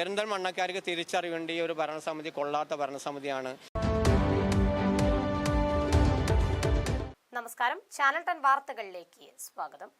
പെരിന്തൽമണ്ണക്കാർക്ക് തിരിച്ചറിവേണ്ട ഈ ഒരു ഭരണസമിതി കൊള്ളാത്ത ഭരണസമിതിയാണ്. നമസ്കാരം. ചാനൽ ടെൻ വാർത്തകളിലേക്ക് സ്വാഗതം.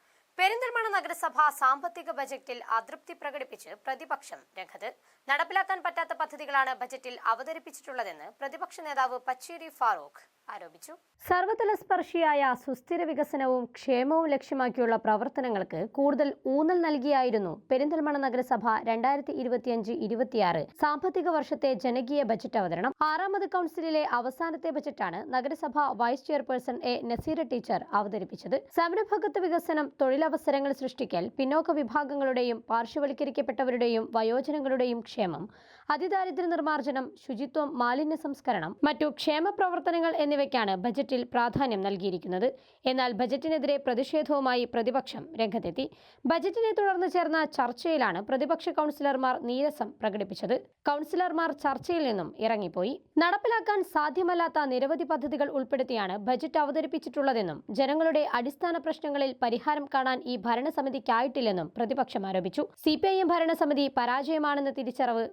പെരിന്തൽമണ്ണ നഗരസഭ സാമ്പത്തിക ബജറ്റിൽ അതൃപ്തി പ്രകടിപ്പിച്ച് പ്രതിപക്ഷം രംഗത്ത്. നടപ്പിലാക്കാൻ പറ്റാത്ത പദ്ധതികളാണ് ബജറ്റിൽ അവതരിപ്പിച്ചിട്ടുള്ളതെന്ന് പ്രതിപക്ഷ നേതാവ് പച്ചേരി ഫാറൂഖ് ആരോപിച്ചു. സർവതല സ്പർശിയായ സുസ്ഥിര വികസനവും ക്ഷേമവും ലക്ഷ്യമാക്കിയുള്ള പ്രവർത്തനങ്ങൾക്ക് കൂടുതൽ ഊന്നൽ നൽകിയായിരുന്നു പെരിന്തൽമണ്ണ നഗരസഭ രണ്ടായിരത്തി ഇരുപത്തിയഞ്ച് ഇരുപത്തിയാറ് സാമ്പത്തിക വർഷത്തെ ജനകീയ ബജറ്റ് അവതരണം. ആറാമത് കൗൺസിലിലെ അവസാനത്തെ ബജറ്റാണ് നഗരസഭ vice chairperson A Naseera teacher അവതരിപ്പിച്ചത്. സംരംഭകത്വ വികസനം തൊഴിലവസരങ്ങൾ സൃഷ്ടിക്കൽ പിന്നോക്ക വിഭാഗങ്ങളുടെയും പാർശ്വവൽക്കരിക്കപ്പെട്ടവരുടെയും വയോജനങ്ങളുടെയും ക്ഷേമം. അതിദാരിദ്ര്യ നിർമ്മാർജനം ശുചിത്വം മാലിന്യ സംസ്കരണം മറ്റു ക്ഷേമ പ്രവർത്തനങ്ങൾ എന്നിവയ്ക്കാണ് ബജറ്റിൽ പ്രാധാന്യം നൽകിയിരിക്കുന്നത്. എന്നാൽ ബജറ്റിനെതിരെ പ്രതിഷേധവുമായി പ്രതിപക്ഷം രംഗത്തെത്തി. ബജറ്റിനെ തുടർന്ന് ചേർന്ന ചർച്ചയിലാണ് പ്രതിപക്ഷ കൗൺസിലർമാർ നീരസം പ്രകടിപ്പിച്ചത്. കൗൺസിലർമാർ ചർച്ചയിൽ നിന്നും ഇറങ്ങിപ്പോയി. നടപ്പിലാക്കാൻ സാധ്യമല്ലാത്ത നിരവധി പദ്ധതികൾ ഉൾപ്പെടുത്തിയാണ് ബജറ്റ് അവതരിപ്പിച്ചിട്ടുള്ളതെന്നും ജനങ്ങളുടെ അടിസ്ഥാന പ്രശ്നങ്ങളിൽ പരിഹാരം കാണാൻ ഈ ഭരണസമിതിക്കായിട്ടില്ലെന്നും പ്രതിപക്ഷം ആരോപിച്ചു. സി ഭരണസമിതി പരാജയമാണെന്ന തിരിച്ചറിവ്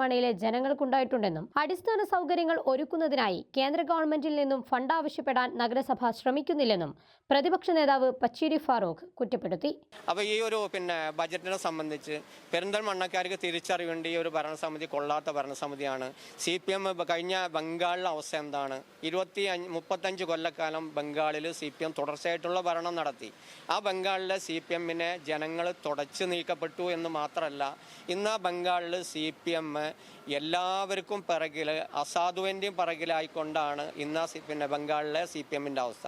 പെരിന്തൽമണ്ണയിലെ ജനങ്ങൾക്കുണ്ടായിട്ടുണ്ടെന്നും അടിസ്ഥാന സൗകര്യങ്ങൾ ഒരുക്കുന്നതിനായി കേന്ദ്ര ഗവൺമെന്റിൽ നിന്നും ഫണ്ട് ആവശ്യപ്പെടാൻ നഗരസഭ ശ്രമിക്കുന്നില്ലെന്നും പ്രതിപക്ഷ നേതാവ് പച്ചീരി ഫാറൂഖ് കുറ്റപ്പെടുത്തി. അപ്പോൾ ഈ ഒരു പിന്നെ ബജറ്റിനെ സംബന്ധിച്ച് പെരിന്തൽമണ്ണക്കാർക്ക് തിരിച്ചറിയേണ്ട ഈ ഒരു ഭരണസമിതി കൊള്ളാത്ത ഭരണസമിതിയാണ്. സി പി എം കഴിഞ്ഞ ബംഗാളിലെ അവസ്ഥ എന്താണ്? ഇരുപത്തി മുപ്പത്തഞ്ച് കൊല്ലക്കാലം ബംഗാളിൽ സി പി എം തുടർച്ചയായിട്ടുള്ള ഭരണം നടത്തി. ആ ബംഗാളിലെ സി പി എമ്മിനെ ജനങ്ങൾ തുടച്ചു നീക്കപ്പെട്ടു എന്ന് മാത്രമല്ല ഇന്ന് ബംഗാളിൽ സി പി എം എല്ലാവർക്കും പിറകിൽ അസാധുവിന്റെയും പിറകിലായിക്കൊണ്ടാണ് ഇന്ന് പിന്നെ ബംഗാളിലെ സി പി എമ്മിന്റെ അവസ്ഥ.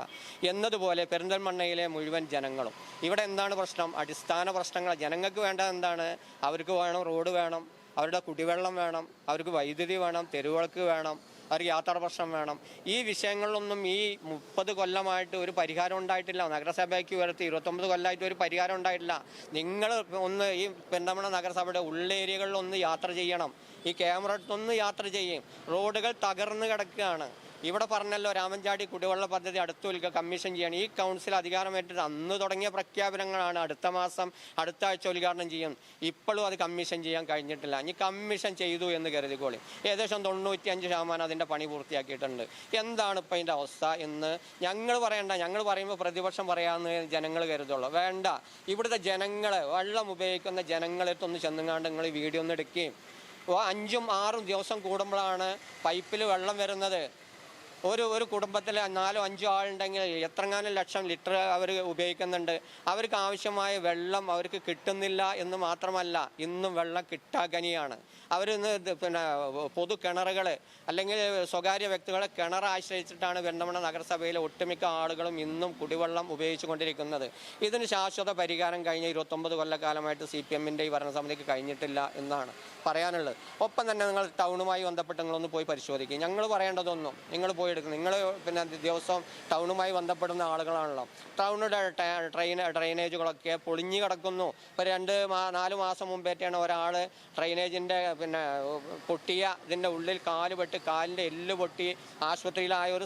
എന്നതുപോലെ പെരിന്തൽമണ്ണയിലെ മുഴുവൻ ജനങ്ങളും. ഇവിടെ എന്താണ് പ്രശ്നം? അടിസ്ഥാന പ്രശ്നങ്ങൾ. ജനങ്ങൾക്ക് വേണ്ടത് എന്താണ്? അവർക്ക് വേണം റോഡ് വേണം അവരുടെ കുടിവെള്ളം വേണം അവർക്ക് വൈദ്യുതി വേണം തെരുവിളക്ക് വേണം അവർക്ക് യാത്രാ പ്രശ്നം വേണം. ഈ വിഷയങ്ങളിലൊന്നും ഈ മുപ്പത് കൊല്ലമായിട്ട് ഒരു പരിഹാരം ഉണ്ടായിട്ടില്ല. നഗരസഭയ്ക്ക് ഉയർത്തി ഇരുപത്തൊമ്പത് കൊല്ലമായിട്ട് ഒരു പരിഹാരം ഉണ്ടായിട്ടില്ല. നിങ്ങൾ ഒന്ന് ഈ പെന്തമണ നഗരസഭയുടെ ഉള്ളേരിയകളിൽ ഒന്ന് യാത്ര ചെയ്യണം. ഈ ക്യാമറ ഒന്ന് യാത്ര ചെയ്യും. റോഡുകൾ തകർന്നു കിടക്കുകയാണ്. ഇവിടെ പറഞ്ഞല്ലോ രാമൻചാടി കുടിവെള്ള പദ്ധതി അടുത്ത കമ്മീഷൻ ചെയ്യണം. ഈ കൗൺസിൽ അധികാരമേറ്റിട്ട് അന്ന് തുടങ്ങിയ പ്രഖ്യാപനങ്ങളാണ് അടുത്ത മാസം അടുത്ത ആഴ്ച ഉദ്ഘാടനം ചെയ്യും. ഇപ്പോഴും അത് കമ്മീഷൻ ചെയ്യാൻ കഴിഞ്ഞിട്ടില്ല. ഇനി കമ്മീഷൻ ചെയ്തു എന്ന് കരുതിക്കോളി ഏകദേശം തൊണ്ണൂറ്റിയഞ്ച് ശതമാനം അതിന്റെ പണി പൂർത്തിയാക്കിയിട്ടുണ്ട്. എന്താണ് ഇപ്പം അതിന്റെ അവസ്ഥ എന്ന് ഞങ്ങൾ പറയണ്ട. ഞങ്ങൾ പറയുമ്പോൾ പ്രതിപക്ഷം പറയാമെന്ന് ജനങ്ങൾ കരുതുള്ളൂ. വേണ്ട. ഇവിടുത്തെ ജനങ്ങളെ വെള്ളം ഉപയോഗിക്കുന്ന ജനങ്ങളെടുത്തൊന്ന് ചെന്നുങ്ങാണ്ട് നിങ്ങൾ വീഡിയോ ഒന്ന് എടുക്കുകയും അഞ്ചും ആറും ദിവസം കൂടുമ്പോഴാണ് പൈപ്പിൽ വെള്ളം വരുന്നത്. ഒരു ഒരു കുടുംബത്തിൽ നാലോ അഞ്ചോ ആളുണ്ടെങ്കിൽ എത്രങ്ങാനും ലക്ഷം ലിറ്റർ അവർ ഉപയോഗിക്കുന്നുണ്ട്. അവർക്ക് ആവശ്യമായ വെള്ളം അവർക്ക് കിട്ടുന്നില്ല എന്ന് മാത്രമല്ല ഇന്നും വെള്ളം കിട്ടാകനിയാണ് അവർ ഇന്ന് പിന്നെ പൊതു കിണറുകൾ അല്ലെങ്കിൽ സ്വകാര്യ വ്യക്തികളെ കിണർ ആശ്രയിച്ചിട്ടാണ് വെണ്ണമണ നഗരസഭയിലെ ഒട്ടുമിക്ക ആളുകളും ഇന്നും കുടിവെള്ളം ഉപയോഗിച്ചു കൊണ്ടിരിക്കുന്നത്. ഇതിന് ശാശ്വത പരിഹാരം കഴിഞ്ഞ ഇരുപത്തൊമ്പത് കൊല്ലക്കാലമായിട്ട് സി പി എമ്മിന്റെ ഈ ഭരണസമിതിക്ക് കഴിഞ്ഞിട്ടില്ല എന്നാണ് പറയാനുള്ളത്. ഒപ്പം തന്നെ നിങ്ങൾ ടൗണുമായി ബന്ധപ്പെട്ട് നിങ്ങളൊന്ന് പോയി പരിശോധിക്കുക ഞങ്ങൾ പറയേണ്ടതൊന്നും നിങ്ങൾ പോയി എടുക്കും നിങ്ങൾ പിന്നെ ദിവസവും ടൗണുമായി ബന്ധപ്പെടുന്ന ആളുകളാണല്ലോ. ടൗണിന്റെ ട്രെയിൻ ഡ്രെയിനേജുകളൊക്കെ പൊളിഞ്ഞു കിടക്കുന്നു. ഇപ്പോൾ രണ്ട് നാല് മാസം മുമ്പേറ്റാണ് ഒരാൾ ഡ്രൈനേജിന്റെ പിന്നെ പൊട്ടിയ ഇതിന്റെ ഉള്ളിൽ കാൽ പെട്ട് കാലിന്റെ എല്ല് പൊട്ടി ആശുപത്രിയിലായ ഒരു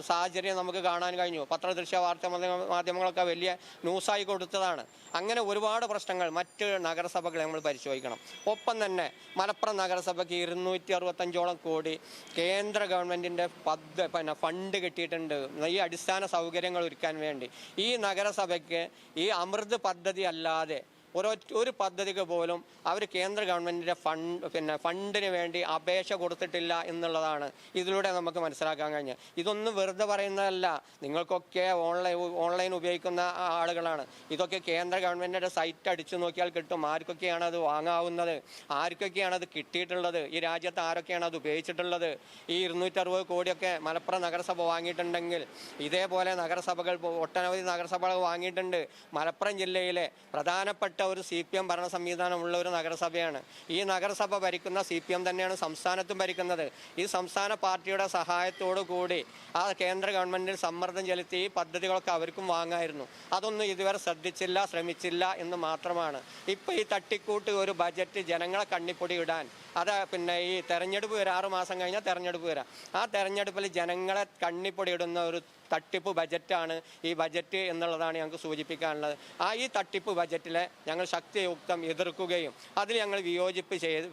സാഹചര്യ നമുക്ക് കാണാൻ കഴിഞ്ഞു. പത്രദൃശ്യ വാർത്താ മാധ്യമ- മാധ്യമങ്ങളൊക്കെ വലിയ ന്യൂസായി കൊടുത്തതാണ്. അങ്ങനെ ഒരുപാട് പ്രശ്നങ്ങൾ മറ്റ് നഗരസഭകളെ നമ്മൾ പരിശോധിക്കണം. ഒപ്പം തന്നെ മലപ്പുറം നഗരസഭയ്ക്ക് ഇരുന്നൂറ്റി അറുപത്തഞ്ചോളം കോടി കേന്ദ്ര ഗവൺമെന്റിന്റെ പദ്ധ പിന്നെ ഫണ്ട് കിട്ടിയിട്ടുണ്ട്. ഈ അടിസ്ഥാന സൗകര്യങ്ങൾ ഒരുക്കാൻ വേണ്ടി. ഈ നഗരസഭയ്ക്ക് ഈ അമൃത് പദ്ധതി അല്ലാതെ ഒരു പദ്ധതിക്ക് പോലും അവർ കേന്ദ്ര ഗവൺമെന്റിന്റെ ഫണ്ട് പിന്നെ ഫണ്ടിന് വേണ്ടി അപേക്ഷ കൊടുത്തിട്ടില്ല എന്നുള്ളതാണ് ഇതിലൂടെ നമുക്ക് മനസ്സിലാക്കാൻ കഴിഞ്ഞത്. ഇതൊന്നും വെറുതെ പറയുന്നതല്ല. നിങ്ങൾക്കൊക്കെ ഓൺലൈൻ ഓൺലൈൻ ഉപയോഗിക്കുന്ന ആളുകളാണ്. ഇതൊക്കെ കേന്ദ്ര ഗവൺമെന്റിന്റെ സൈറ്റ് അടിച്ചു നോക്കിയാൽ കിട്ടും. ആർക്കൊക്കെയാണ് അത് വാങ്ങാവുന്നത്? ആർക്കൊക്കെയാണ് അത് കിട്ടിയിട്ടുള്ളത്? ഈ രാജ്യത്ത് ആരൊക്കെയാണ് അത് ഉപയോഗിച്ചിട്ടുള്ളത്? ഈ ഇരുന്നൂറ്ററുപത് കോടിയൊക്കെ മലപ്പുറം നഗരസഭ വാങ്ങിയിട്ടുണ്ടെങ്കിൽ ഇതേപോലെ നഗരസഭകൾ ഒട്ടനവധി നഗരസഭകൾ വാങ്ങിയിട്ടുണ്ട്. മലപ്പുറം ജില്ലയിലെ പ്രധാനപ്പെട്ട ഒരു സി പി എം ഭരണ സംവിധാനമുള്ള ഒരു നഗരസഭയാണ്. ഈ നഗരസഭ ഭരിക്കുന്ന സി പി എം തന്നെയാണ് സംസ്ഥാനത്തും ഭരിക്കുന്നത്. ഈ സംസ്ഥാന പാർട്ടിയുടെ സഹായത്തോടു കൂടി ആ കേന്ദ്ര ഗവൺമെന്റിൽ സമ്മർദ്ദം ചെലുത്തി ഈ പദ്ധതികളൊക്കെ അവർക്കും വാങ്ങായിരുന്നു. അതൊന്നും ഇതുവരെ ശ്രദ്ധിച്ചില്ല ശ്രമിച്ചില്ല എന്ന് മാത്രമാണ്. ഇപ്പോൾ ഈ തട്ടിക്കൂട്ട് ഒരു ബജറ്റ് ജനങ്ങളെ കണ്ണിപ്പൊടി ഇടാൻ അത് പിന്നെ ഈ തെരഞ്ഞെടുപ്പ് വരാം ആറു മാസം കഴിഞ്ഞാൽ തെരഞ്ഞെടുപ്പ് വരാം. ആ തെരഞ്ഞെടുപ്പിൽ ജനങ്ങളെ കണ്ണിപ്പൊടി ഇടുന്ന ഒരു തട്ടിപ്പ് ബജറ്റാണ് ഈ ബജറ്റ് എന്നുള്ളതാണ് ഞങ്ങൾക്ക് സൂചിപ്പിക്കാനുള്ളത്. ആ ഈ തട്ടിപ്പ് ബജറ്റിലെ ഞങ്ങൾ ശക്തിയുക്തം എതിർക്കുകയും അതിൽ ഞങ്ങൾ വിയോജിപ്പ് ചെയ്ത്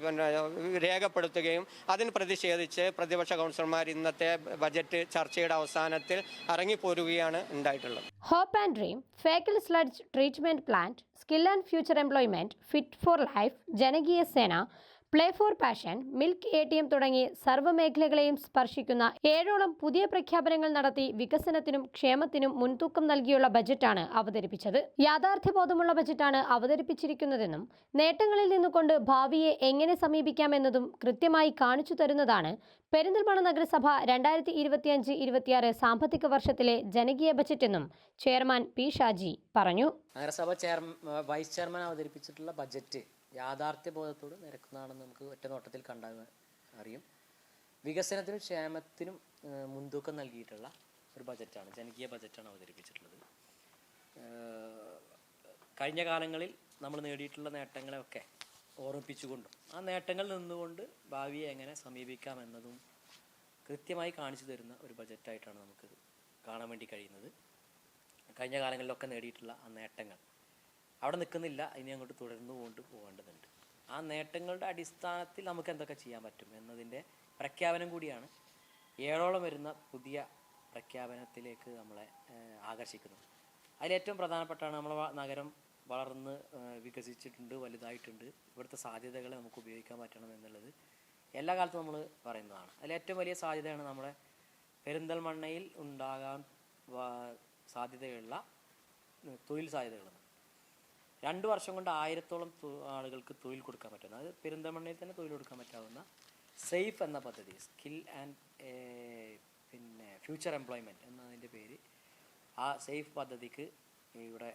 രേഖപ്പെടുത്തുകയും അതിന് പ്രതിഷേധിച്ച് പ്രതിപക്ഷ കൗൺസിലർമാർ ഇന്നത്തെ ബജറ്റ് ചർച്ചയുടെ അവസാനത്തിൽ ഇറങ്ങിപ്പോരുകയാണ് ഉണ്ടായിട്ടുള്ളത്. Hope and dream faecal sludge treatment plant skill and future employment fit for life ജനകീയ സേന play for passion milk A T M തുടങ്ങി സർവമേഖലകളെയും സ്പർശിക്കുന്ന ഏഴോളം പുതിയ പ്രഖ്യാപനങ്ങൾ നടത്തി വികസനത്തിനും ക്ഷേമത്തിനും മുൻതൂക്കം നൽകിയുള്ള ബജറ്റാണ് അവതരിപ്പിച്ചത്. യാഥാർത്ഥ്യബോധമുള്ള ബജറ്റാണ് അവതരിപ്പിച്ചിരിക്കുന്നതെന്നും നേട്ടങ്ങളിൽ നിന്നുകൊണ്ട് ഭാവിയെ എങ്ങനെ സമീപിക്കാമെന്നതും കൃത്യമായി കാണിച്ചു തരുന്നതാണ് പെരിന്തൽമണ്ണ നഗരസഭ രണ്ടായിരത്തി ഇരുപത്തിയഞ്ച് ഇരുപത്തിയാറ് സാമ്പത്തിക വർഷത്തിലെ ജനകീയ ബജറ്റെന്നും ചെയർമാൻ പി ഷാജി പറഞ്ഞു. നഗരസഭ ചെയർ വൈസ് ചെയർമാൻ അവതരിപ്പിച്ചിട്ടുള്ള ബജറ്റ് യാഥാർത്ഥ്യബോധത്തോട് നിരക്കുന്നതാണെന്ന് നമുക്ക് ഒറ്റ നോട്ടത്തിൽ കണ്ടാൽ അറിയും. വികസനത്തിനും ക്ഷേമത്തിനും മുൻതൂക്കം നൽകിയിട്ടുള്ള ഒരു ബജറ്റാണ് ജനകീയ ബജറ്റാണ് അവതരിപ്പിച്ചിട്ടുള്ളത്. കഴിഞ്ഞ കാലങ്ങളിൽ നമ്മൾ നേടിയിട്ടുള്ള നേട്ടങ്ങളെയൊക്കെ ഓർമ്മിപ്പിച്ചുകൊണ്ടും ആ നേട്ടങ്ങൾ നിന്നുകൊണ്ട് ഭാവിയെ എങ്ങനെ സമീപിക്കാം എന്നതും കൃത്യമായി കാണിച്ചു തരുന്ന ഒരു ബജറ്റായിട്ടാണ് നമുക്ക് കാണാൻ വേണ്ടി കഴിയുന്നത്. കഴിഞ്ഞ കാലങ്ങളിലൊക്കെ നേടിയിട്ടുള്ള ആ നേട്ടങ്ങൾ. അവിടെ നിൽക്കുന്നില്ല ഇനി അങ്ങോട്ട് തുടർന്ന് കൊണ്ട് പോകേണ്ടതുണ്ട്. ആ നേട്ടങ്ങളുടെ അടിസ്ഥാനത്തിൽ നമുക്ക് എന്തൊക്കെ ചെയ്യാൻ പറ്റും എന്നതിന്റെ പ്രഖ്യാപനം കൂടിയാണ്. ഏഴോളം വരുന്ന പുതിയ പ്രഖ്യാപനത്തിലേക്ക് നമ്മളെ ആകർഷിക്കുന്നത്. അതിലേറ്റവും പ്രധാനപ്പെട്ടാണ് നമ്മളെ നഗരം വളർന്ന് വികസിച്ചിട്ടുണ്ട് വലുതായിട്ടുണ്ട്. ഇവിടുത്തെ സാധ്യതകളെ നമുക്ക് ഉപയോഗിക്കാൻ പറ്റണം എന്നുള്ളത് എല്ലാ കാലത്തും നമ്മൾ പറയുന്നതാണ്. അതിലേറ്റവും വലിയ സാധ്യതയാണ് നമ്മുടെ പെരിന്തൽമണ്ണയിൽ ഉണ്ടാകാൻ സാധ്യതയുള്ള തൊഴിൽ സാധ്യതകളെന്ന് രണ്ട് വർഷം കൊണ്ട് ആയിരത്തോളം ആളുകൾക്ക് തൊഴിൽ കൊടുക്കാൻ പറ്റുന്ന അത് പെരിന്തമണ്ണയിൽ തന്നെ തൊഴിൽ കൊടുക്കാൻ പറ്റാവുന്ന സേഫ് എന്ന പദ്ധതി സ്കിൽ ആൻഡ് പിന്നെ ഫ്യൂച്ചർ എംപ്ലോയ്മെന്റ് എന്നതിന്റെ പേര് ആ സേഫ് പദ്ധതിക്ക് ഇവിടെ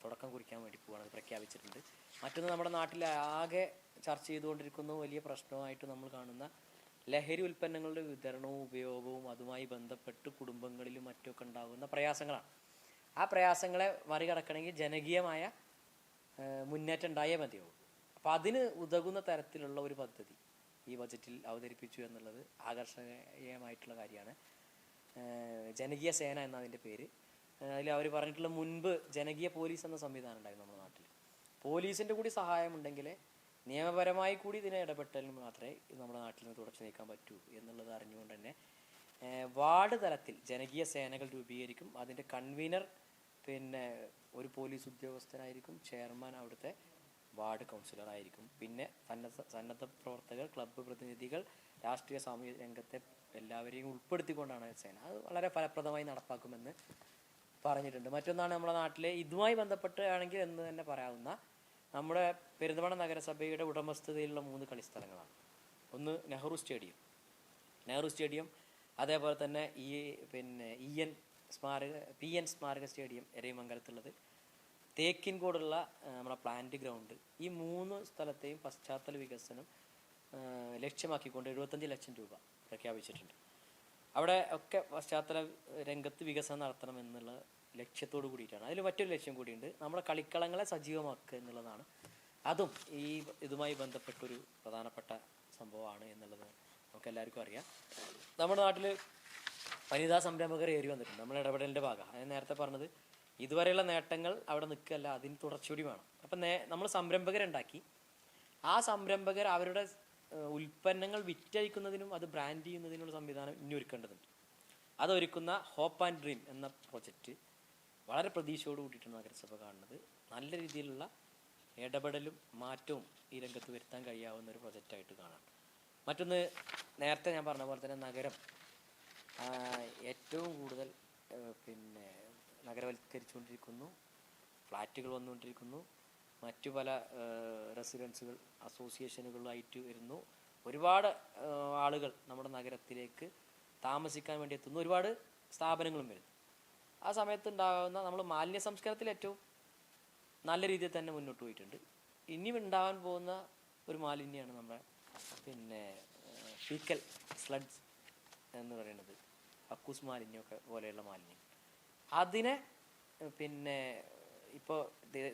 തുടക്കം കുറിക്കാൻ വേണ്ടി അത് പ്രഖ്യാപിച്ചിട്ടുണ്ട്. മറ്റൊന്ന് നമ്മുടെ നാട്ടിൽ ആകെ ചർച്ച ചെയ്തുകൊണ്ടിരിക്കുന്ന വലിയ പ്രശ്നമായിട്ട് നമ്മൾ കാണുന്ന ലഹരി ഉൽപ്പന്നങ്ങളുടെ വിതരണവും ഉപയോഗവും അതുമായി ബന്ധപ്പെട്ട് കുടുംബങ്ങളിലും മറ്റൊക്കെ ഉണ്ടാകുന്ന പ്രയാസങ്ങളാണ്. ആ പ്രയാസങ്ങളെ മറികടക്കണമെങ്കിൽ ജനകീയമായ മുന്നേറ്റം ഉണ്ടായേ മതിയാവും. അപ്പോൾ അതിന് ഉതകുന്ന തരത്തിലുള്ള ഒരു പദ്ധതി ഈ ബജറ്റിൽ അവതരിപ്പിച്ചു എന്നുള്ളത് ആകർഷണീയമായിട്ടുള്ള കാര്യമാണ്. ജനകീയ സേന എന്നതിന്റെ പേര്. അതിൽ അവർ പറഞ്ഞിട്ടുള്ള മുൻപ് ജനകീയ പോലീസ് എന്ന സംവിധാനം ഉണ്ടായിരുന്നു നമ്മുടെ നാട്ടിൽ. പോലീസിന്റെ കൂടി സഹായമുണ്ടെങ്കിലേ നിയമപരമായി കൂടി ഇതിനെ ഇടപെട്ടാലും മാത്രമേ ഇത് നമ്മുടെ നാട്ടിൽ നിന്ന് തുടച്ചു നീക്കാൻ പറ്റൂ എന്നുള്ളത് അറിഞ്ഞുകൊണ്ട് തന്നെ വാർഡ് തലത്തിൽ ജനകീയ സേനകൾ രൂപീകരിക്കും. അതിന്റെ കൺവീനർ പിന്നെ ഒരു പോലീസ് ഉദ്യോഗസ്ഥനായിരിക്കും ചെയർമാൻ അവിടുത്തെ വാർഡ് കൗൺസിലർ ആയിരിക്കും. പിന്നെ സന്നദ്ധ സന്നദ്ധ പ്രവർത്തകർ ക്ലബ്ബ് പ്രതിനിധികൾ രാഷ്ട്രീയ സാമൂഹ്യ രംഗത്തെ എല്ലാവരെയും ഉൾപ്പെടുത്തിക്കൊണ്ടാണ് സേന. അത് വളരെ ഫലപ്രദമായി നടപ്പാക്കുമെന്ന് പറഞ്ഞിട്ടുണ്ട്. മറ്റൊന്നാണ് നമ്മുടെ നാട്ടിലെ ഇതുമായി ബന്ധപ്പെട്ട് ആണെങ്കിൽ എന്ന് തന്നെ പറയാവുന്ന നമ്മുടെ പെരുന്തമണ നഗരസഭയുടെ ഉടമസ്ഥതയിലുള്ള മൂന്ന് കളിസ്ഥലങ്ങളാണ്. ഒന്ന് നെഹ്റു സ്റ്റേഡിയം. നെഹ്റു സ്റ്റേഡിയം അതേപോലെ തന്നെ ഈ പിന്നെ ഇ എൻ സ്മാരക പി എൻ സ്മാരക സ്റ്റേഡിയം എരയമംഗലത്തുള്ളത് തേക്കിൻകോടുള്ള നമ്മുടെ പ്ലാന്റ് ഗ്രൗണ്ട് ഈ മൂന്ന് സ്ഥലത്തെയും പശ്ചാത്തല വികസനം ലക്ഷ്യമാക്കിക്കൊണ്ട് എഴുപത്തഞ്ച് ലക്ഷം രൂപ പ്രഖ്യാപിച്ചിട്ടുണ്ട്. അവിടെ ഒക്കെ പശ്ചാത്തല രംഗത്ത് വികസനം നടത്തണം എന്നുള്ള ലക്ഷ്യത്തോട് കൂടിയിട്ടാണ്. അതിൽ മറ്റൊരു ലക്ഷ്യം കൂടിയുണ്ട്. നമ്മുടെ കളിക്കളങ്ങളെ സജീവമാക്കുക എന്നുള്ളതാണ്. അതും ഈ ഇതുമായി ബന്ധപ്പെട്ടൊരു പ്രധാനപ്പെട്ട സംഭവമാണ് എന്നുള്ളത് നമുക്ക് എല്ലാവർക്കും അറിയാം. നമ്മുടെ നാട്ടിൽ വനിതാ സംരംഭകർ ഏറി വന്നിട്ടുണ്ട്. നമ്മൾ ഇടപെടലിന്റെ ഭാഗം. ഞാൻ നേരത്തെ പറഞ്ഞത് ഇതുവരെയുള്ള നേട്ടങ്ങൾ അവിടെ നിൽക്കുകയല്ല അതിന് തുടർച്ചയൂടി വേണം. അപ്പം നേ നമ്മൾ സംരംഭകരുണ്ടാക്കി. ആ സംരംഭകർ അവരുടെ ഉൽപ്പന്നങ്ങൾ വിറ്റഴിക്കുന്നതിനും അത് ബ്രാൻഡ് ചെയ്യുന്നതിനുള്ള സംവിധാനം ഇനി ഒരുക്കേണ്ടതുണ്ട്. അതൊരുക്കുന്ന ഹോപ്പ് ആൻഡ് ഡ്രീം എന്ന പ്രോജക്റ്റ് വളരെ പ്രതീക്ഷയോട് കൂടിയിട്ടാണ് നഗരസഭ കാണുന്നത്. നല്ല രീതിയിലുള്ള ഇടപെടലും മാറ്റവും ഈ രംഗത്ത് വരുത്താൻ കഴിയാവുന്ന ഒരു പ്രൊജക്റ്റായിട്ട് കാണാം. മറ്റൊന്ന് നേരത്തെ ഞാൻ പറഞ്ഞ പോലെ തന്നെ നഗരം. ഏറ്റവും കൂടുതൽ പിന്നെ നഗരവൽക്കരിച്ചുകൊണ്ടിരിക്കുന്നു ഫ്ലാറ്റുകൾ വന്നുകൊണ്ടിരിക്കുന്നു മറ്റു പല റെസിഡൻസുകൾ അസോസിയേഷനുകളായിട്ട് വരുന്നു. ഒരുപാട് ആളുകൾ നമ്മുടെ നഗരത്തിലേക്ക് താമസിക്കാൻ വേണ്ടി എത്തുന്നു. ഒരുപാട് സ്ഥാപനങ്ങളും വരുന്നു. ആ സമയത്ത് ഉണ്ടാകുന്ന നമ്മൾ മാലിന്യ സംസ്കാരത്തിൽ ഏറ്റവും നല്ല രീതിയിൽ തന്നെ മുന്നോട്ട് പോയിട്ടുണ്ട്. ഇനിയും ഉണ്ടാകാൻ പോകുന്ന ഒരു മാലിന്യമാണ് നമ്മുടെ പിന്നെ ഫീക്കൽ സ്ലഡ്സ് എന്ന് പറയുന്നത്. അക്കൂസ് മാലിന്യമൊക്കെ പോലെയുള്ള മാലിന്യം. അതിനെ പിന്നെ ഇപ്പോൾ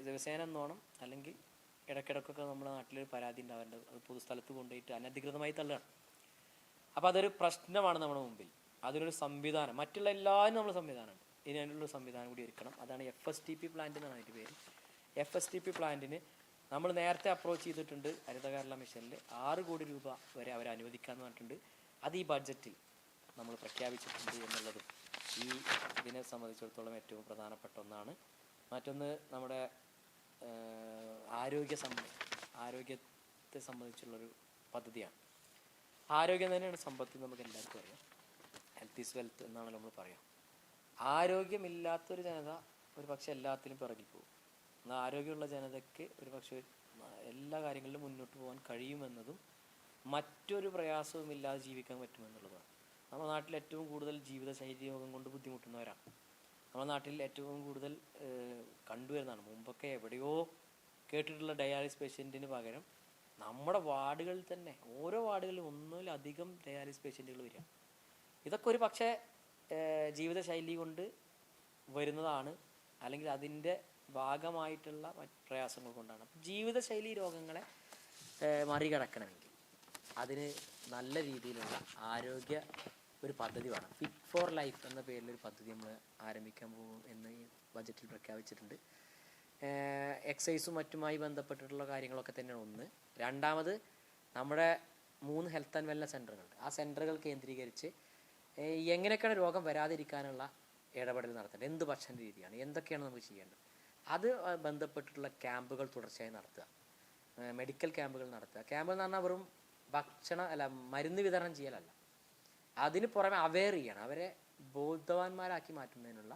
ദിവസേന എന്നോണം അല്ലെങ്കിൽ ഇടയ്ക്കിടയ്ക്കൊക്കെ നമ്മുടെ നാട്ടിലൊരു പരാതി ഉണ്ടാവേണ്ടത് അത് പൊതുസ്ഥലത്ത് കൊണ്ടുപോയിട്ട് അനധികൃതമായി തള്ളുകയാണ്. അപ്പോൾ അതൊരു പ്രശ്നമാണ് നമ്മുടെ മുമ്പിൽ. അതിനൊരു സംവിധാനം മറ്റുള്ള എല്ലാവരും നമ്മൾ സംവിധാനമുണ്ട്. ഇനി അതിനുള്ള സംവിധാനം കൂടി ഒരുക്കണം. അതാണ് F S T P plant എന്നാണ് അതിന്റെ പേര്. എഫ് എസ് ടി പി പ്ലാന്റിന് നമ്മൾ നേരത്തെ അപ്രോച്ച് ചെയ്തിട്ടുണ്ട് ഹരിത കേരള മിഷനിൽ ആറ് കോടി രൂപ വരെ അവർ അനുവദിക്കാമെന്ന് പറഞ്ഞിട്ടുണ്ട്. അത് ഈ ബഡ്ജറ്റിൽ നമ്മൾ പ്രഖ്യാപിച്ചിട്ടുണ്ട് എന്നുള്ളതും ഈ ഇതിനെ സംബന്ധിച്ചിടത്തോളം ഏറ്റവും പ്രധാനപ്പെട്ട ഒന്നാണ്. മറ്റൊന്ന് നമ്മുടെ ആരോഗ്യ സം ആരോഗ്യത്തെ സംബന്ധിച്ചുള്ളൊരു പദ്ധതിയാണ്. ആരോഗ്യം തന്നെയാണ് സമ്പത്ത് നമുക്ക് എല്ലാവർക്കും അറിയാം. ഹെൽത്ത് ഈസ് വെൽത്ത് എന്നാണ് നമ്മൾ പറയാം. ആരോഗ്യമില്ലാത്തൊരു ജനത ഒരു പക്ഷെ എല്ലാത്തിലും പിറകിൽ പോകും. എന്നാൽ ആരോഗ്യമുള്ള ജനതയ്ക്ക് ഒരു പക്ഷേ എല്ലാ കാര്യങ്ങളിലും മുന്നോട്ട് പോകാൻ കഴിയുമെന്നതും മറ്റൊരു പ്രയാസവും ഇല്ലാതെ ജീവിക്കാൻ പറ്റുമെന്നുള്ളതാണ്. നമ്മുടെ നാട്ടിൽ ഏറ്റവും കൂടുതൽ ജീവിതശൈലി രോഗം കൊണ്ട് ബുദ്ധിമുട്ടുന്നവരാണ് നമ്മുടെ നാട്ടിൽ ഏറ്റവും കൂടുതൽ കണ്ടുവരുന്നതാണ്. മുമ്പൊക്കെ എവിടെയോ കേട്ടിട്ടുള്ള ഡയാലിസ് പേഷ്യന്റിന് പകരം നമ്മുടെ വാർഡുകളിൽ തന്നെ ഓരോ വാർഡുകളിലും ഒന്നിലധികം ഡയാലിസ് പേഷ്യന്റുകൾ വരിക. ഇതൊക്കെ ഒരു പക്ഷേ ജീവിതശൈലി കൊണ്ട് വരുന്നതാണ്. അല്ലെങ്കിൽ അതിന്റെ ഭാഗമായിട്ടുള്ള പ്രയാസങ്ങൾ കൊണ്ടാണ്. ജീവിതശൈലി രോഗങ്ങളെ മറികടക്കണമെങ്കിൽ അതിന് നല്ല രീതിയിലുള്ള ആരോഗ്യ ഒരു പദ്ധതി വേണം. ഫിറ്റ് ഫോർ ലൈഫ് എന്ന പേരിൽ ഒരു പദ്ധതി നമ്മൾ ആരംഭിക്കാൻ പോകും എന്ന് ബജറ്റിൽ പ്രഖ്യാപിച്ചിട്ടുണ്ട്. എക്സൈസും മറ്റുമായി ബന്ധപ്പെട്ടിട്ടുള്ള കാര്യങ്ങളൊക്കെ തന്നെയാണ് ഒന്ന്. രണ്ടാമത് നമ്മുടെ മൂന്ന് ഹെൽത്ത് ആൻഡ് വെൽനസ് സെന്ററുകളുണ്ട് ആ സെന്ററുകൾ കേന്ദ്രീകരിച്ച് എങ്ങനെയൊക്കെയാണ് രോഗം വരാതിരിക്കാനുള്ള ഇടപെടൽ നടത്തേണ്ടത്? എന്ത് ഭക്ഷണ രീതിയാണ്? എന്തൊക്കെയാണ് നമുക്ക് ചെയ്യേണ്ടത്? അത് ബന്ധപ്പെട്ടിട്ടുള്ള ക്യാമ്പുകൾ തുടർച്ചയായി നടത്തുക. മെഡിക്കൽ ക്യാമ്പുകൾ നടത്തുക. ക്യാമ്പ് എന്ന് പറഞ്ഞാൽ വെറും ഭക്ഷണ അല്ല മരുന്ന് വിതരണം ചെയ്യലല്ല. അതിന് പുറമെ അവെയർ ചെയ്യണം. അവരെ ബോധവാന്മാരാക്കി മാറ്റുന്നതിനുള്ള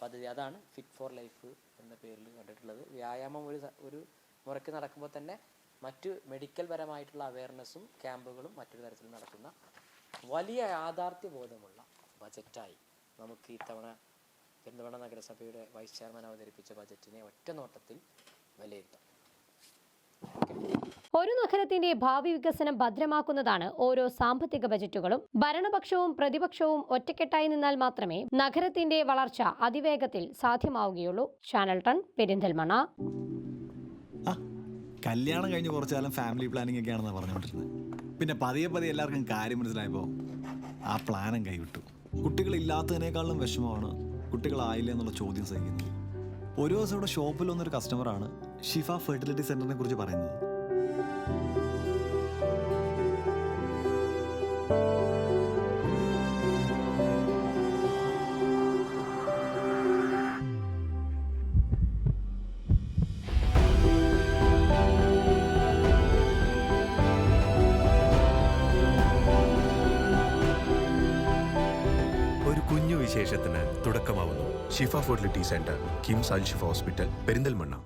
പദ്ധതി. അതാണ് ഫിറ്റ് ഫോർ ലൈഫ് എന്ന പേരിൽ കണ്ടിട്ടുള്ളത്. വ്യായാമം ഒരു ഒരു മുറയ്ക്ക് നടക്കുമ്പോൾ തന്നെ മറ്റു മെഡിക്കൽ പരമായിട്ടുള്ള അവയർനെസ്സും ക്യാമ്പുകളും മറ്റൊരു തരത്തിൽ നടക്കുന്ന വലിയ യാഥാർത്ഥ്യ ബോധമുള്ള ബജറ്റായി നമുക്ക് ഇത്തവണ പെരുന്തൽമണ്ണ നഗരസഭയുടെ വൈസ് ചെയർമാൻ അവതരിപ്പിച്ച ബജറ്റിനെ ഒറ്റ നോട്ടത്തിൽ വിലയിരുത്താം. ഒരു നഗരത്തിന്റെ ഭാവി വികസനം ഭദ്രമാക്കുന്നതാണ് ഓരോ സാമ്പത്തിക ബജറ്റുകളും. ഭരണപക്ഷവും പ്രതിപക്ഷവും ഒറ്റക്കെട്ടായി നിന്നാൽ മാത്രമേ നഗരത്തിന്റെ വളർച്ച അതിവേഗത്തിൽ സാധ്യമാവുകയുള്ളൂ. ചാനൽ ടൺ പെരിന്തൽമണ കല്യാണം കഴിഞ്ഞ് കുറച്ചു കാലം ഫാമിലി ഒക്കെ ആണെന്ന് പറഞ്ഞുകൊണ്ടിരുന്നത് പിന്നെ പതിയെ പതിയെ എല്ലാവർക്കും കാര്യം മനസ്സിലായപ്പോൾ ആ പ്ലാനും കൈവിട്ടു. കുട്ടികളില്ലാത്തതിനേക്കാളും വിഷമമാണ് കുട്ടികളായില്ല എന്നുള്ള ചോദ്യം സഹിക്കുന്നത് ഒരു ദിവസം ഇവിടെ ഷോപ്പിൽ വന്നൊരു കസ്റ്റമറാണ് ഷിഫ ഫെർട്ടിലിറ്റി സെന്ററിനെ കുറിച്ച് പറയുന്നത്. വിശേഷത്തിന് തുടക്കമാവുന്നു. Shifa fertility centre KIMS Al Shifa hospital Perinthalmanna.